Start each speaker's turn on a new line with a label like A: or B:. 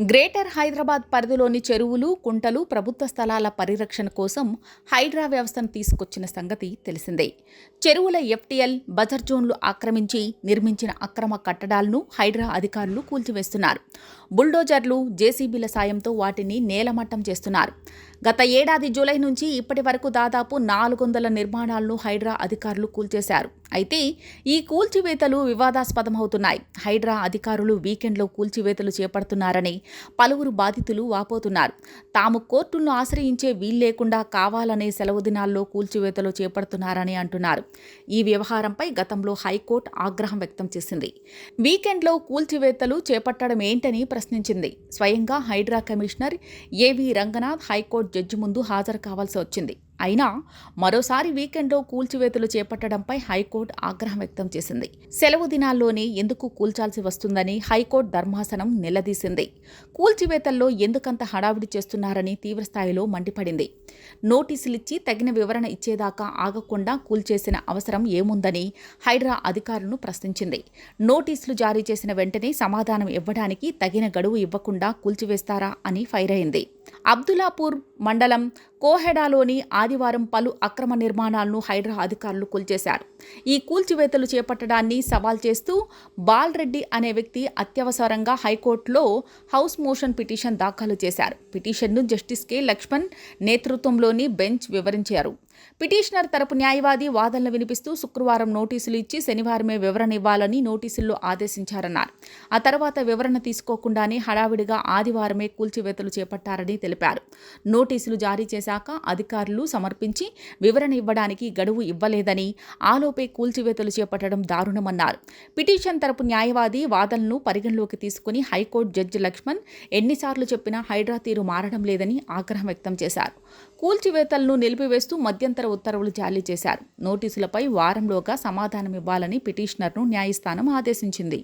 A: Greater Hyderabad పరిధిలోని చెరువులు కుంటలు ప్రభుత్వ స్థలాల పరిరక్షణ కోసం హైడ్రా వ్యవస్థను తీసుకొచ్చిన సంగతి తెలిసిందే. చెరువుల ఎఫ్టీఎల్ బజర్ జోన్లు ఆక్రమించి నిర్మించిన అక్రమ కట్టడాలను హైడ్రా అధికారులు కూల్చివేస్తున్నారు. బుల్డోజర్లు జేసీబీల సాయంతో వాటిని నేలమట్టం చేస్తున్నారు. గత ఏడాది జూలై నుంచి ఇప్పటి వరకు దాదాపు నాలుగు వందల నిర్మాణాలను హైడ్రా అధికారులు కూల్చేశారు. అయితే ఈ కూల్చివేతలు వివాదాస్పదమవుతున్నాయి. హైడ్రా అధికారులు వీకెండ్లో కూల్చివేతలు చేపడుతున్నారని పలువురు బాధితులు వాపోతున్నారు. తాము కోర్టులను ఆశ్రయించే వీల్లేకుండా కావాలనే సెలవు దినాల్లో కూల్చివేతలు చేపడుతున్నారని అంటున్నారు. ఈ వ్యవహారంపై గతంలో హైకోర్టు ఆగ్రహం వ్యక్తం చేసింది. వీకెండ్లో కూల్చివేతలు చేపట్టడం ఏంటని ప్రశ్నించింది. స్వయంగా హైడ్రా కమిషనర్ ఏవి రంగనాథ్ హైకోర్టు జడ్జి ముందు హాజరు కావాల్సి వచ్చింది. అయినా మరోసారి వీకెండ్లో కూల్చివేతలు చేపట్టడంపై హైకోర్టు ఆగ్రహం వ్యక్తం చేసింది. సెలవు దినాల్లోనే ఎందుకు కూల్చాల్సి వస్తుందని హైకోర్టు ధర్మాసనం నిలదీసింది. కూల్చివేతల్లో ఎందుకంత హడావిడి చేస్తున్నారని తీవ్రస్థాయిలో మండిపడింది. నోటీసులిచ్చి తగిన వివరణ ఇచ్చేదాకా ఆగకుండా కూల్చేసిన అవసరం ఏముందని హైడ్రా అధికారులను ప్రశ్నించింది. నోటీసులు జారీ చేసిన వెంటనే సమాధానం ఇవ్వడానికి తగిన గడువు ఇవ్వకుండా కూల్చివేస్తారా అని ఫైర్ అయింది. అబ్దులాపూర్ మండలం కోహెడాలోని ఆదివారం పలు అక్రమ నిర్మాణాలను హైడ్రా అధికారులు కూల్చేశారు. ఈ కూల్చివేతలు చేపట్టడాన్ని సవాల్ చేస్తూ బాల్రెడ్డి అనే వ్యక్తి అత్యవసరంగా హైకోర్టులో హౌస్ మోషన్ పిటిషన్ దాఖలు చేశారు. పిటిషన్ను జస్టిస్ కె లక్ష్మణ్ నేతృత్వంలోని బెంచ్ వివరించారు. పిటిషనర్ తరపు న్యాయవాది వాదనలు వినిపిస్తూ శుక్రవారం నోటీసులు ఇచ్చి శనివారమే వివరణ ఇవ్వాలని నోటీసుల్లో ఆదేశించారన్నారు. ఆ తర్వాత వివరణ తీసుకోకుండానే హడావిడిగా ఆదివారమే కూల్చివేతలు చేపట్టారని తెలిపారు. నోటీసులు జారీ చేశారు శాఖ అధికారులు సమర్పించి వివరణ ఇవ్వడానికి గడువు ఇవ్వలేదని ఆలోపే కూల్చివేతలు చేపట్టడం దారుణమన్నారు. పిటిషన్ తరపు న్యాయవాది వాదనలను పరిగణలోకి తీసుకుని హైకోర్టు జడ్జి లక్ష్మణ్ ఎన్నిసార్లు చెప్పినా హైడ్రా తీరు మారడం లేదని ఆగ్రహం వ్యక్తం చేశారు. కూల్చివేతలను నిలిపివేస్తూ మధ్యంతర ఉత్తర్వులు జారీ చేశారు. నోటీసులపై వారంలోగా సమాధానం ఇవ్వాలని పిటిషనర్ను న్యాయస్థానం ఆదేశించింది.